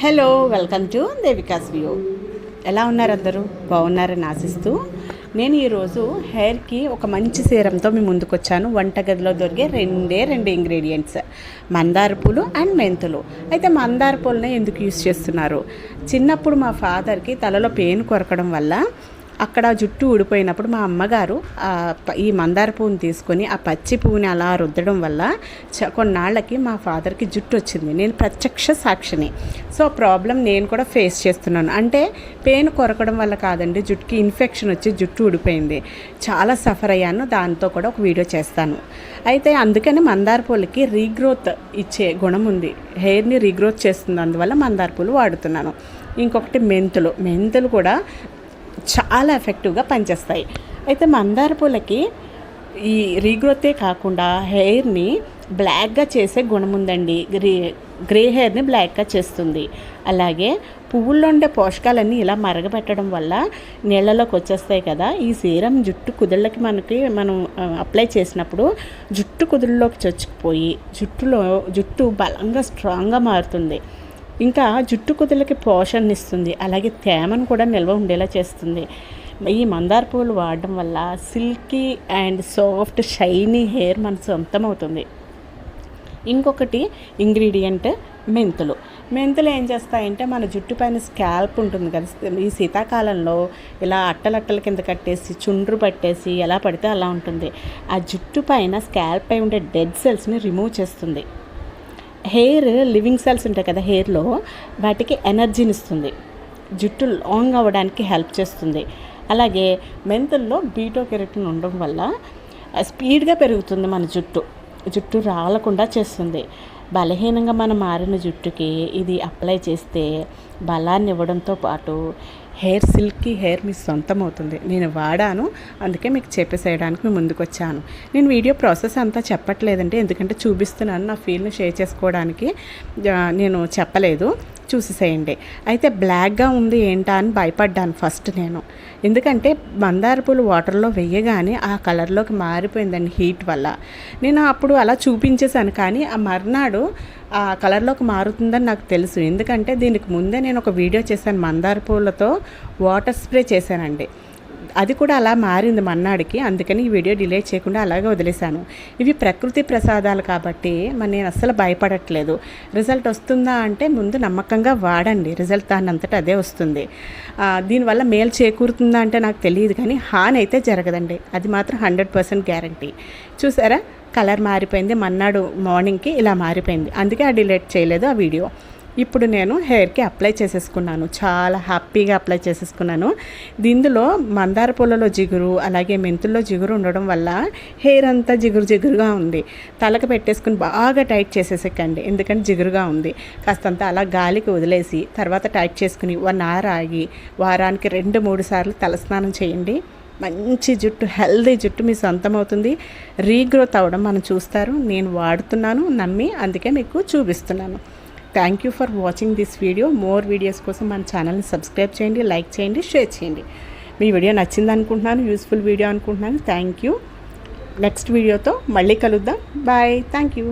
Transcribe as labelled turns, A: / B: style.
A: Hello welcome to Devika's view ఎలా ఉన్నారు అందరూ? బాగున్నారని ఆశిస్తూ నేను ఈరోజు హెయిర్కి ఒక మంచి సీరంతో మీ ముందుకు వచ్చాను వంటగదిలో దొరికే రెండే రెండు ఇంగ్రీడియంట్స్. మందార పూలు అండ్ మెంతులు. అయితే మందార పూలనే ఎందుకు యూస్ చేస్తున్నారు? చిన్నప్పుడు మా ఫాదర్కి తలలో పెయిన్ కొరకడం వల్ల అక్కడ జుట్టు ఊడిపోయినప్పుడు మా అమ్మగారు ఈ మందార పువ్వుని తీసుకొని ఆ పచ్చి పువ్వుని అలా రుద్దడం వల్ల చ- కొన్నాళ్ళకి మా ఫాదర్కి జుట్టు వచ్చింది. నేను ప్రత్యక్ష సాక్షిని. సో ప్రాబ్లం నేను కూడా ఫేస్ చేస్తున్నాను. అంటే పెయిన్ కొరకడం వల్ల కాదండి జుట్టుకి ఇన్ఫెక్షన్ వచ్చి జుట్టు ఊడిపోయింది. చాలా సఫర్ అయ్యాను. దాంతో కూడా ఒక వీడియో చేస్తాను. అయితే అందుకని మందార పూలకి రీగ్రోత్ ఇచ్చే గుణం ఉంది. హెయిర్ని రీగ్రోత్ చేస్తుంది. అందువల్ల మందార పూలు వాడుతున్నాను. ఇంకొకటి మెంతులు. మెంతులు కూడా చాలా ఎఫెక్టివ్గా పనిచేస్తాయి. అయితే మందార పూలకి ఈ రీగ్రోతే కాకుండా హెయిర్ని బ్లాక్గా చేసే గుణం ఉందండి. గ్రే గ్రే హెయిర్ని బ్లాక్గా చేస్తుంది. అలాగే పువ్వుల్లో ఉండే పోషకాలన్నీ ఇలా మరగపెట్టడం వల్ల నీళ్ళలోకి వచ్చేస్తాయి కదా. ఈ సీరం జుట్టు కుదుళ్ళకి మనకి మనం అప్లై చేసినప్పుడు జుట్టు కుదుళ్ళలోకి చొచ్చుకుపోయి జుట్టులో జుట్టు బలంగా స్ట్రాంగ్గా మారుతుంది. ఇంకా జుట్టు కుదులకి పోషణ ఇస్తుంది. అలాగే తేమను కూడా నిల్వ ఉండేలా చేస్తుంది. ఈ మందార పువ్వులు వాడడం వల్ల silky and soft shiny hair మన సొంతం అవుతుంది ఇంకొకటి ఇంగ్రీడియంట్ మెంతులు. మెంతులు ఏం చేస్తాయంటే మన జుట్టు పైన స్కాల్ప్ ఉంటుంది కదా. ఈ శీతాకాలంలో ఇలా అట్టలట్టల కింద కట్టేసి చుండ్రు పట్టేసి ఎలా పడితే అలా ఉంటుంది. ఆ జుట్టు పైన స్కాల్ప్ పై ఉండే డెడ్ సెల్స్ని రిమూవ్ చేస్తుంది. హెయిర్ లివింగ్ సెల్స్ ఉంటాయి కదా హెయిర్లో వాటికి ఎనర్జీని ఇస్తుంది. జుట్టు లాంగ్ అవ్వడానికి హెల్ప్ చేస్తుంది. అలాగే మెంతుల్లో బీటో కెరటిన్ ఉండడం వల్ల స్పీడ్గా పెరుగుతుంది మన జుట్టు. జుట్టు రాలకుండా చేస్తుంది. బలహీనంగా మనం మారిన జుట్టుకి ఇది అప్లై చేస్తే బలాన్ని ఇవ్వడంతో పాటు హెయిర్ సిల్కీ హెయిర్ మీ సొంతం అవుతుంది. నేను వాడాను అందుకే మీకు చెప్పేసేయడానికి మీ ముందుకు వచ్చాను. నేను వీడియో ప్రాసెస్ అంతా చెప్పట్లేదండి ఎందుకంటే చూపిస్తున్నాను నా ఫీల్ని షేర్ చేసుకోవడానికి. నేను చెప్పలేదు. చూసేసేయండి. అయితే బ్లాక్గా ఉంది ఏంటా అని భయపడ్డాను ఫస్ట్ నేను. ఎందుకంటే మందార పూలు వాటర్లో వేయగానే ఆ కలర్లోకి మారిపోయిందండి హీట్ వల్ల. నేను అప్పుడు అలా చూపించేశాను కానీ ఆ మర్నాడు ఆ కలర్లోకి మారుతుందని నాకు తెలుసు. ఎందుకంటే దీనికి ముందే నేను ఒక వీడియో చేశాను మందార పూలతో వాటర్ స్ప్రే చేశానండి. అది కూడా అలా మారింది మన్నాడికి. అందుకని ఈ వీడియో డిలే చేయకుండా అలాగే వదిలేశాను. ఇవి ప్రకృతి ప్రసాదాలు కాబట్టి మరి నేను అస్సలు భయపడట్లేదు. రిజల్ట్ వస్తుందా అంటే ముందు నమ్మకంగా వాడండి. రిజల్ట్ దానంతటా అదే వస్తుంది. దీనివల్ల మేలు చేకూరుతుందా అంటే నాకు తెలియదు కానీ హాని అయితే జరగదండి. అది మాత్రం హండ్రెడ్ పర్సెంట్ గ్యారంటీ. చూసారా? కలర్ మారిపోయింది. మన్నాడు మార్నింగ్కి ఇలా మారిపోయింది. అందుకే ఆ డిలేట్ చేయలేదు ఆ వీడియో. ఇప్పుడు నేను హెయిర్కి అప్లై చేసేసుకున్నాను. చాలా హ్యాపీగా అప్లై చేసేసుకున్నాను. దీనిలో మందార పూలలో జిగురు అలాగే మెంతుల్లో జిగురు ఉండడం వల్ల హెయిర్ అంతా జిగురు జిగురుగా ఉంది. తలకు పెట్టేసుకుని బాగా టైట్ చేసేసకండి. ఎందుకంటే జిగురుగా ఉంది. కాస్తంత అలా గాలికి వదిలేసి తర్వాత టైట్ చేసుకుని వన్ అవర్ ఆగి వారానికి రెండు మూడు సార్లు తలస్నానం చేయండి. మంచి జుట్టు హెల్దీ జుట్టు మీ సొంతం అవుతుంది రీగ్రోత్ అవ్వడం మనం చూస్తారు. నేను వాడుతున్నాను నమ్మి అందుకే మీకు చూపిస్తున్నాను. Thank you for watching this video more videos కోసం మన ఛానల్ని సబ్స్క్రైబ్ చేయండి లైక్ చేయండి షేర్ చేయండి. మీ వీడియో నచ్చింది అనుకుంటున్నాను యూస్ఫుల్ వీడియో అనుకుంటున్నాను. థ్యాంక్ యూ నెక్స్ట్ వీడియోతో మళ్ళీ కలుద్దాం. Bye thank you